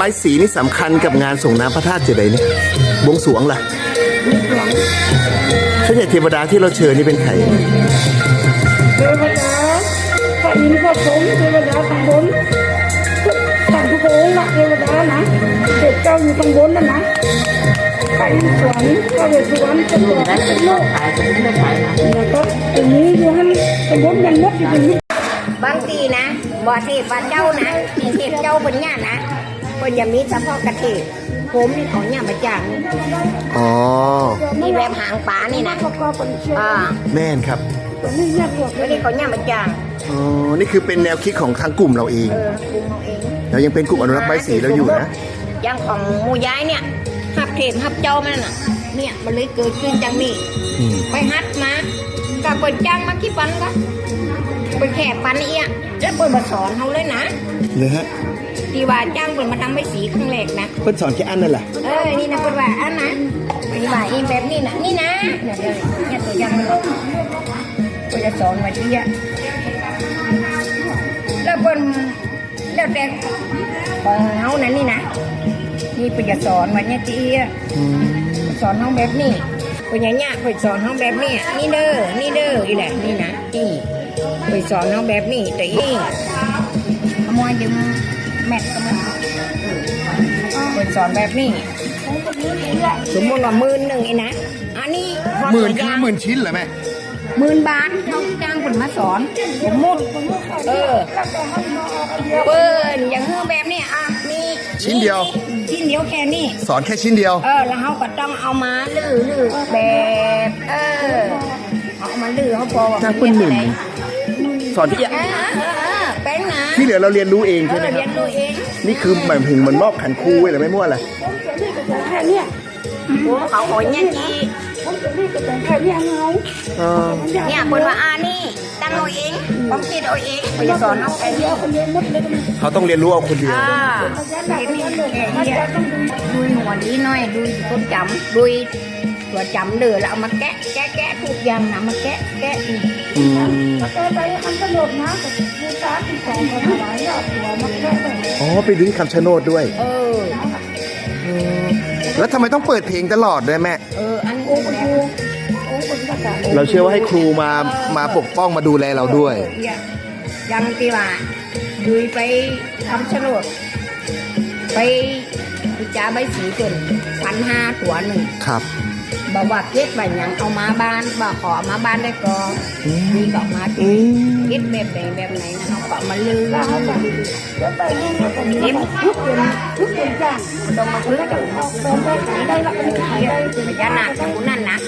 ม้สีนี่สำคัญกับงานส่งน้ำพระธาตุเจดีย์เนี่ยบวงสรวงล่ะพระใหญ่เทวดาที่เราเชิญนี่เป็นใครเทวดาพระอินทร์พระพรหมเทวดาข้างบนต่างทุกองค์นะเทวดานะเด็กเจ้าอยู่ข้างบนนั่นนะพระอินทร์สวรรค์พระเวสสุวรรณเป็นตัวเป็นโลกแล้วก็ตรงนี้อยู่หันข้างบนมันมดอยู่ตรงนี้บางทีนะบ่เทพว่าเจ้านะเทพเจ้าบนเนี่ยนะ คนจะมีเฉพาะกระเทพผมนี่ของเนี่ยมาจ้างอ๋อนี่แบบหางปลานี่นะประกอบกันเชื่ออ่าแม่นครับตัวนี้แยกพวกไม่ได้ของเนี่ยมาจ้างอ๋อ นี่คือเป็นแนวคิดของทางกลุ่มเราเอง เออคุมเอาเองเรายังเป็นกลุ่มอนุรักษ์ใบสีเราอยู่นะอย่างของหมูย้ายเนี่ยหับเทพหับเจ้ามันน่ะ เนี่ยมันเลยเกิดขึ้นจังนี่อืมไปฮัดมากับเปิดจ้างมากี่ปันก็ไปแข่ปันเอี้ยแล้วเปิดมาสอนเขาเลยนะเลยฮะ ที่ว่าจ้างเปิดมาทำใบสีครั้งแรกนะเพิ่นสอนแค่อันนั่นแหละเออนี่นะเป็นว่าอันนะนี่ว่าอีแบบนี้นะนี่นะเดี๋ยวเดี๋ยวเนี่ยตัวอย่างมันก็จะสอนไว้ที่อะแล้วเป็นแล้วแต่ของเฮานั้นนี่นะนี่เป็นจะสอนไว้เนี่ยที่อะสอนห้องแบบนี้เป็นอย่างเงี้ยเป็นสอนห้องแบบนี้นี่เด้อนี่เด้ออีแหละนี่นะนี่เป็นสอนห้องแบบนี้แต่อีขโมยจึง แมทก็มันเป็นสอนแบบนี้ สมมติว่าหมื่นหนึ่งไอ้นะ อันนี้พอหมื่นตัวคืออย่างหมื่นชิ้นเหรอแม่หมื่นบาทเขาจ้างคนมาสอนสมมติเออเปิ้นอย่างเฮือแบบนี้อะมีชิ้นเดียว ชิ้นเดียวแค่นี้สอนแค่ชิ้นเดียว เออแล้วเขาก็ต้องเอามาลื้อลื้อแบบเออเอามาลื้อเขาพอว่าจ้างคนหมื่นเรียสอนที่อะ ที่เหลือเราเรียนรู้เองเอใช่อไหมคเรีรัยบนรู้เองนี่คือหมายถึงเหมันมอบขันครูไว้เหรือไม่มั่วอะไรแค่เนี้ยผมเขาโอยเนี่ยจีผมจะรีบไปแต่งแค่เนี้ยเงาอ๋อเนี่ยคนว่าอ่านี่ตั้งเอาเองผมคิดเอาเองไปสอนเอาเองเดียวคนเดียวมดเลยมันเขาต้องเรียนรู้เอาคนเดียว อ่าเห็นนี่แค่เนี้ยดูหัวดีหน่อยดูต้นจำดู ตัวจำเดือแล้วเอามาแกะแกะแกะทุกอย่างนะมาแกะแกะนี่อืมแต่ไปอันกระโดดนะกับผู้ชายที่สองคนหลายอะหัวมันแค่ไหนอ๋อไปดึงคำชะโนดด้วยเออแล้วทำไมต้องเปิดเพลงตลอดด้วยแม่ เอออันโอ้นี้โหแหละโอ้โหประกาศเราเชื่อว่าให้ครูมามาปกป้องมาดูแลเราด้วยเนี่ยยังที่ว่าดูไปทำโฉนดไปไป จ้าใบสีจนพันห้าตัวหนึ่งครับบอกว่าเก็บไปอย่างเอามาบ้านบอกขอมาบ้านได้ก็มีก็เอามาอืมเก็บแบบไหนแบบไหนนะเขาก็มาลือแล้วเขาแบบเดี๋ยวไปนี่มันก็มีทุกเป็นทุกเป็นจ้างต้องมาซื้อกับออกแบบได้ขายได้ละเป็นขายได้เป็นพญานาคทั้งนั้นนะ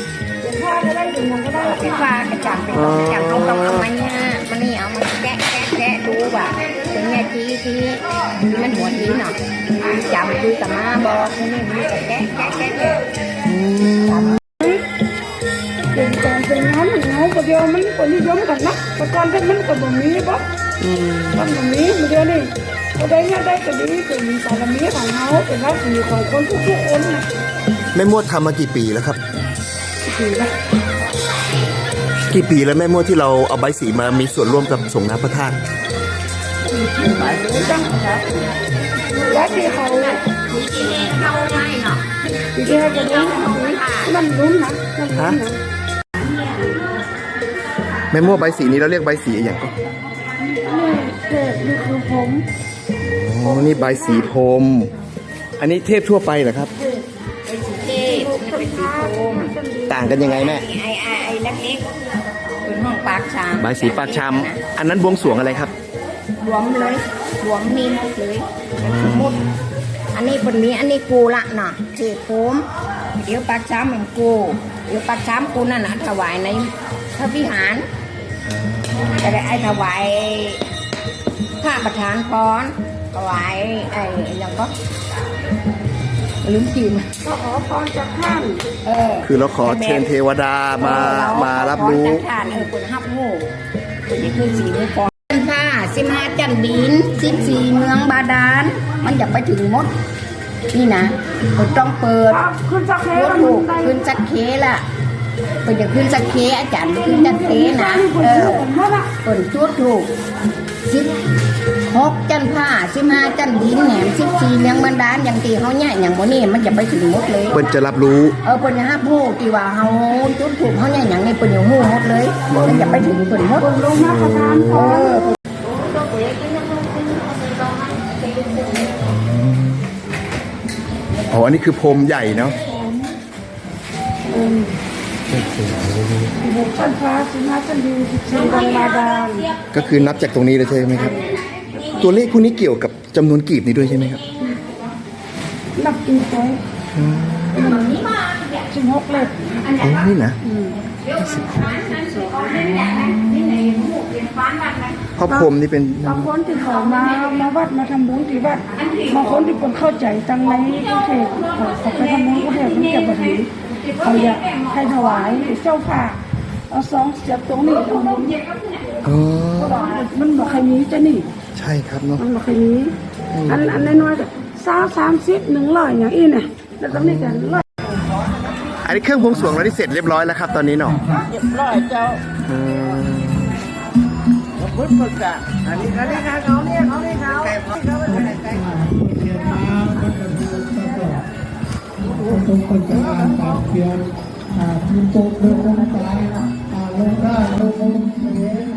เป็นผ้าก็ได้เป็นมันก็ได้เป็นฟ้ากระจังเป็นกระจังเขาต้องเอามาเนี่ยมันนี่เอามาแกะแกะแกะดูว่าเป็นไง ทีทีมันหัวทีเนาะจำดูกับมาบอกนี่มันก็แกะแกะแกะแกะเป็นการเป็นงานเงาประเดียวมันก็นิยมกันนะประการที่มันก็บ่มีปะมันบ่มีมันเดียวนี่ก็ได้เนี่ยได้ก็ดีเป็นบารมีของเขาเป็นราศีของคนทุกคนนะแม่มวดทำมากี่ปีแล้วครับดีนะกี่ปีแล้วแม่มวดที่เราเอาใบสีมามีส่วนร่วมกับสงน้ำพระธาตุ จังครับและที่เขามีกิเลสเข้าไม่เนาะที่ที่ให้กันรู้มันรุ้นนะมันรุ้นนะแม่มวดใบสีนี้เราเรียกใบสีอย่างก็นี่เทพนี่คือผมอ๋อนี่ใบสีพรมอันนี้เทพทั่วไปเหรอครับ เป็นสีเทพเป็นสีโคมต่างกันยังไงแม่ ไอ้ไอ้ไอ้เล็กๆเป็นห้องปากชามใบสีปากชาม อันนั้นบวงสรวงอะไรครับ รวมเลยรวมมีหมดเลยสมมติอันนี้เป็นนี้อันนี้กูละเนาะเทพโคมเดี๋ยวปากชามเป็นกูเดี๋ยวปากชามกูนั่นนะถวายในพระวิหารแต่ไอ้ถวายพระประธานพรถวายไอ้ยังก็ลืมจืมก็ขอพรจากท่านเออคือเราขอเชิญเทวดามามารับรู้จักทานเออคนฮับงูคนนี้คือสีมือ ปอนจันท่าสิมาจันดินสิบสี่เมืองบาดาลมันจะไปถึงหมด นี่นะคนต้องเปิดขึ้นสักเทรถมันถูกได้ขึ้นสักเคล่ะเปิดจะขึ้นสักเคอาจารย์ขึ้นสักเคนะคนเอเชื่ออผมว่าละเปิดชุดถูกสิบคหกจันผ้าสิบห้าจันดินแหนมสิบสี่เลี้ยงบรรดาลอย่างตีเขาเนี่ยอย่างโมนี่มันจะไปถึงหมดเลยเปิ้นจะรับรู้เออเปิ้นจะห้าผู้ที่ว่าเฮาจุดถูกเขาเนี่ยอย่างนี้เปิ้นอยู่หู้หมดเลยมันจะไปถึงเปิ้นหมดลงมาประทานเอก่อนอ อ๋อ อันนี้คือพรมใหญ่เนาะบหกชั้นฟ้าสิบห้าชั้นดินสิบสี่ดังบาดาลก็คือนับจากตรงนี้เลยใช่ไหมครับ ตัวเลขพวกนี้เกี่ยวกับจำนวนกีบนี้ด้วยใช่ไหมครับ นับอีกไว้สิบหกเล็บอ๋อนี่นะ พระพรหมนี่เป็นบางคนที่เขามามาวัดมาทำบุญที่วัดบางคนที่คนเข้าใจตั้งในกรุงเทพเขาเขาไปทำบุญกรุงเทพมันจะมาถึงเขาอยากให้ถวายเจ้าค่ะเอาสองเสียบตรงนี้ตรงนี้อ๋อมันบอกใครนี้จะนี่ ใช่ครับเนาะมันบอกใครนี้อันอันน้อยๆก็สามสามสิบหนึ่งร้อยอย่างอี้เนี่ยแล้วตรงนี้กันร้อยอันนี้เครื่องบวงสรวงเราได้เสร็จเรียบร้อยแล้วครับตอนนี้เนาะเรียบร้อยเจ้าอืม พุทธประกาศอันนี้อันนี้เขาเนี่ยเขาเนี่ยเขาเขาไม่ได้ใจทุกคนจะการปรับเนี่ยนอ่าทีมโต๊ะเดินลงไปอ่าลงได้ลงลงเสีย